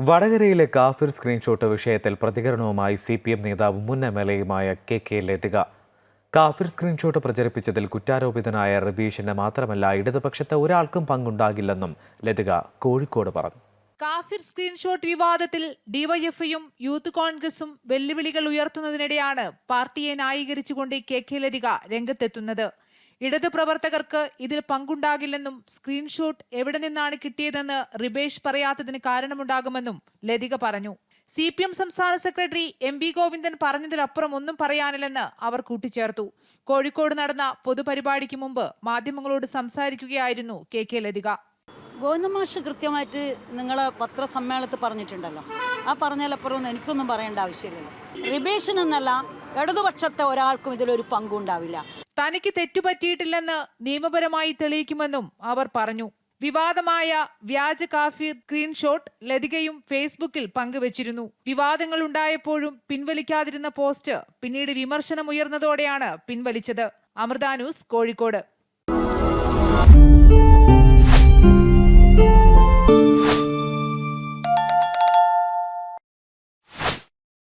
വടകരയിലെ കാഫിർ സ്ക്രീൻഷോട്ട് വിഷയത്തിൽ പ്രതികരണവുമായി സി പി എം നേതാവ് മുൻ എം എൽ എയുമായ കെ കെ ലതിക. കാഫിർ സ്ക്രീൻഷോട്ട് പ്രചരിപ്പിച്ചതിൽ കുറ്റാരോപിതനായ റബീഷിന് മാത്രമല്ല ഇടതുപക്ഷത്തെ ഒരാൾക്കും പങ്കുണ്ടാകില്ലെന്നും ലതിക കോഴിക്കോട് പറഞ്ഞു. കാഫിർ സ്ക്രീൻഷോട്ട് വിവാദത്തിൽ ഡിവൈഎഫ്ഐയും യൂത്ത് കോൺഗ്രസും വെല്ലുവിളികൾ ഉയർത്തുന്നതിനിടെയാണ് പാർട്ടിയെ ന്യായീകരിച്ചുകൊണ്ട് കെ കെ ലതിക രംഗത്തെത്തുന്നത്. ഇടതു പ്രവർത്തകർക്ക് ഇതിൽ പങ്കുണ്ടാകില്ലെന്നും സ്ക്രീൻഷോട്ട് എവിടെ നിന്നാണ് കിട്ടിയതെന്ന് റിബേഷ് പറയാത്തതിന് കാരണമുണ്ടാകുമെന്നും ലതിക പറഞ്ഞു. സി പി എം സംസ്ഥാന സെക്രട്ടറി എം വി ഗോവിന്ദൻ പറഞ്ഞതിലപ്പുറം ഒന്നും പറയാനില്ലെന്ന് അവർ കൂട്ടിച്ചേർത്തു. കോഴിക്കോട് നടന്ന പൊതുപരിപാടിക്ക് മുമ്പ് മാധ്യമങ്ങളോട് സംസാരിക്കുകയായിരുന്നു കെ കെ ലതിക. ഗോവിന്ദമാഷ് കൃത്യമായിട്ട് നിങ്ങൾ പത്രസമ്മേളനത്തിൽ പറഞ്ഞിട്ടുണ്ടല്ലോ. ആ പറഞ്ഞാലപ്പുറം എനിക്കൊന്നും പറയേണ്ട ആവശ്യമില്ലല്ലോ. റിബേഷൻ എന്നല്ല ഇടതുപക്ഷത്തെ ഒരാൾക്കും ഇതിലൊരു പങ്കുണ്ടാവില്ല. തനിക്ക് തെറ്റുപറ്റിയിട്ടില്ലെന്ന് നിയമപരമായി തെളിയിക്കുമെന്നും അവർ പറഞ്ഞു. വിവാദമായ വ്യാജ കാഫി സ്ക്രീൻഷോട്ട് ലതികയും ഫേസ്ബുക്കിൽ പങ്കുവച്ചിരുന്നു. വിവാദങ്ങൾ ഉണ്ടായപ്പോഴും പിൻവലിക്കാതിരുന്ന പോസ്റ്റ് പിന്നീട് വിമർശനമുയർന്നതോടെയാണ് പിൻവലിച്ചത്. അമൃത ന്യൂസ് കോഴിക്കോട്.